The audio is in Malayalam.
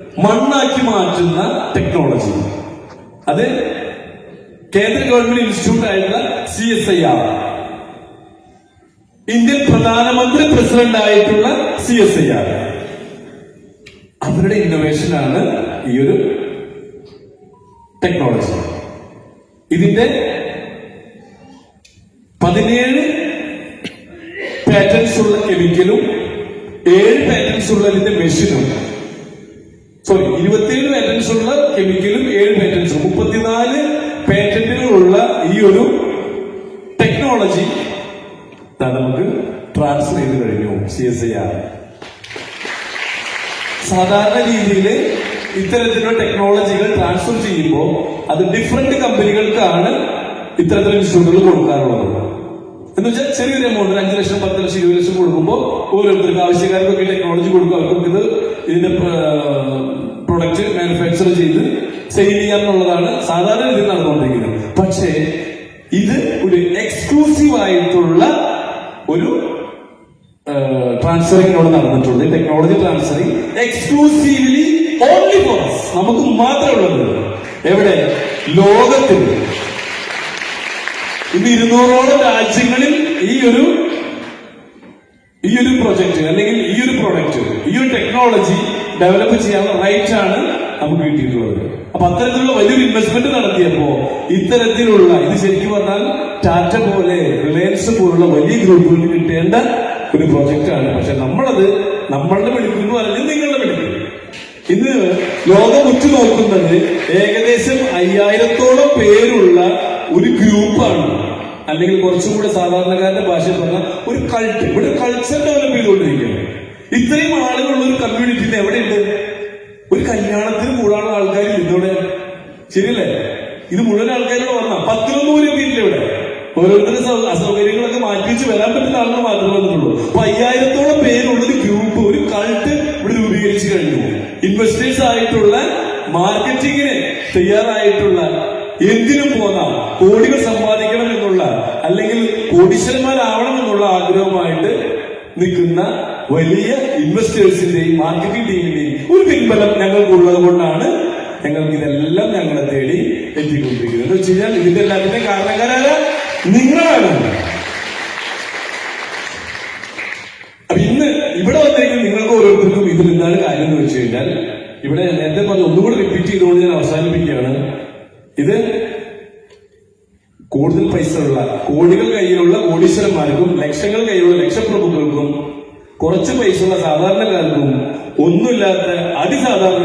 മണ്ണാക്കി മാറ്റുന്ന ടെക്നോളജി അത് കേന്ദ്ര ഗവൺമെന്റ് ഇൻസ്റ്റിറ്റ്യൂട്ട് ആയിട്ടുള്ള C S I R Indian പ്രധാനമന്ത്രി പ്രസിഡന്റ് ആയിട്ടുള്ള സി എസ് ഐ ആർ അവരുടെ ഇന്നോവേഷനാണ് ഈ ഒരു ടെക്നോളജി ഇതിന്റെ പതിനേഴ് പാറ്റൻസ് ഉള്ള കെമിക്കലും ഏഴ് പാറ്റൻസ് ഉള്ള ഇതിന്റെ മെഷീനും സോറി ഇരുപത്തിയേഴ് പാറ്റൻസ് ഉള്ള കെമിക്കലും ഏഴ് പാറ്റൻസും മുപ്പത്തിനാല് പാറ്റന്റുകളുള്ള ഈ ഒരു ടെക്നോളജി നമുക്ക് ട്രാൻസ്ഫർ ചെയ്ത് കഴിഞ്ഞു സി എസ് ഐ ആർ സാധാരണ രീതിയിൽ ഇത്തരത്തിലുള്ള ടെക്നോളജികൾ ട്രാൻസ്ഫർ ചെയ്യുമ്പോൾ അത് ഡിഫറെന്റ് കമ്പനികൾക്കാണ് ഇത്തരത്തിലുള്ള ഇൻസ്റ്റിറ്റ്യൂട്ടുകൾ കൊടുക്കാറുള്ളത് എന്ന് വെച്ചാൽ ചെറിയൊരു എമൗണ്ട് ഒരു അഞ്ച് ലക്ഷം പത്ത് ലക്ഷം ഇരുപത് ലക്ഷം കൊടുക്കുമ്പോൾ ഓരോരുത്തർക്ക് ആവശ്യക്കാർക്കൊക്കെ ടെക്നോളജി കൊടുക്കും അവർക്ക് ഇത് ഇതിന്റെ പ്രൊഡക്റ്റ് മാനുഫാക്ചർ ചെയ്ത് സെയിൽ ചെയ്യാം എന്നുള്ളതാണ് സാധാരണ രീതിയിൽ നടന്നുകൊണ്ടിരിക്കുന്നത്. പക്ഷേ ഇത് ഒരു എക്സ്ക്ലൂസീവ് ആയിട്ടുള്ള ഒരു ട്രാൻസ്ഫറിംഗ് ഇവിടെ നടന്നിട്ടുണ്ട്. Technology transferring exclusively only for നമുക്ക് മാത്രമേ ഉള്ളത് എവിടെ? ലോകത്തിൽ. ഇന്ന് ഇരുന്നൂറോളം രാജ്യങ്ങളിൽ ഈ ഒരു ഈ ഒരു പ്രൊജക്ട് അല്ലെങ്കിൽ ഈ ഒരു പ്രൊഡക്റ്റ് ഈ ഒരു ടെക്നോളജി ഡെവലപ്പ് ചെയ്യാനുള്ള റൈറ്റ് ആണ് നമുക്ക് കിട്ടിയിട്ടുള്ളത്. അപ്പൊ അത്തരത്തിലുള്ള വലിയൊരു ഇൻവെസ്റ്റ്മെന്റ് നടത്തിയപ്പോ ഇത്തരത്തിലുള്ള ഇത് ശരിക്കും പറഞ്ഞാൽ ടാറ്റ പോലെ റിലയൻസ് പോലുള്ള വലിയ ഗ്രൂപ്പുകളിൽ കിട്ടേണ്ട ഒരു പ്രൊജക്റ്റ് ആണ്. പക്ഷെ നമ്മളത് നമ്മളുടെ വിളിക്കുന്നു അല്ലെങ്കിൽ നിങ്ങളുടെ വിളിക്കുന്നു ഇന്ന് ലോകം ഉറ്റുനോക്കുന്നത് ഏകദേശം അയ്യായിരത്തോളം പേരുള്ള ഒരു ഗ്രൂപ്പാണ് അല്ലെങ്കിൽ കുറച്ചും കൂടെ സാധാരണക്കാരുടെ ഭാഷയിൽ പറഞ്ഞ ഒരു കൾട്ട് ഇവിടെ കൾച്ചർ ഡെവലപ്പ് ചെയ്തുകൊണ്ടിരിക്കുകയാണ്. ഇത്രയും ആളുകളുള്ള ഒരു കമ്മ്യൂണിറ്റി എവിടെയുണ്ട്? ഒരു കല്യാണത്തിന് കൂടാനുള്ള ആൾക്കാർ ഇതോടെ ശരിയല്ലേ? ഇത് മുഴുവൻ ആൾക്കാരോട് വന്ന പത്തിലൊന്നും എത്തിയിട്ടില്ല ഇവിടെ. ഓരോരുത്തരുടെ സൗ- അസൗകര്യങ്ങളൊക്കെ മാറ്റി വെച്ച് വരാൻ പറ്റുന്ന ആളുകൾ മാത്രമേ വന്നിട്ടുള്ളൂ. അപ്പൊ അയ്യായിരത്തോളം പേരുള്ള ഒരു ഗ്രൂപ്പ് ഒരു കൾട്ട് ഇവിടെ രൂപീകരിച്ചു കഴിഞ്ഞു. ഇൻവെസ്റ്റേഴ്സ് ആയിട്ടുള്ള മാർക്കറ്റിങ്ങിന് തയ്യാറായിട്ടുള്ള എന്തിനും പോകാം. കോടികൾ സമ്പാദിക്കണം എന്നുള്ള അല്ലെങ്കിൽ കോടീശ്വരന്മാരാവണം എന്നുള്ള ആഗ്രഹമായിട്ട് നിൽക്കുന്ന വലിയ ഇൻവെസ്റ്റേഴ്സിന്റെയും മാർക്കറ്റിംഗ് ടീമിന്റെയും ഒരു പിൻബലം ഞങ്ങൾക്കുള്ളത് കൊണ്ടാണ് ഞങ്ങൾക്ക് ഇതെല്ലാം ഞങ്ങളെ തേടി എത്തിക്കൊണ്ടിരിക്കുന്നത്. എന്ന് വെച്ച് കഴിഞ്ഞാൽ ഇതിന്റെ എല്ലാത്തിന്റെ കാരണക്കാരായ നിങ്ങളാണ്. അപ്പൊ ഇന്ന് ഇവിടെ വന്നിരിക്കുന്ന നിങ്ങൾക്ക് ഓരോരുത്തർക്കും ഇതിൽ എന്താണ് കാര്യം എന്ന് വെച്ച് കഴിഞ്ഞാൽ ഇവിടെ നേരത്തെ പറഞ്ഞ ഒന്നുകൂടി റിപ്പീറ്റ് ചെയ്തുകൊണ്ട് ഞാൻ അവസാനിപ്പിക്കുകയാണ്. ഇത് കൂടുതൽ പൈസ ഉള്ള കോടികൾ കയ്യിലുള്ള കോടീശ്വരന്മാർക്കും ലക്ഷങ്ങൾ കയ്യിലുള്ള ലക്ഷപ്രഭുക്കൾക്കും കുറച്ച് പൈസ ഉള്ള സാധാരണക്കാർക്കും ഒന്നുമില്ലാത്ത അതിസാധാരണ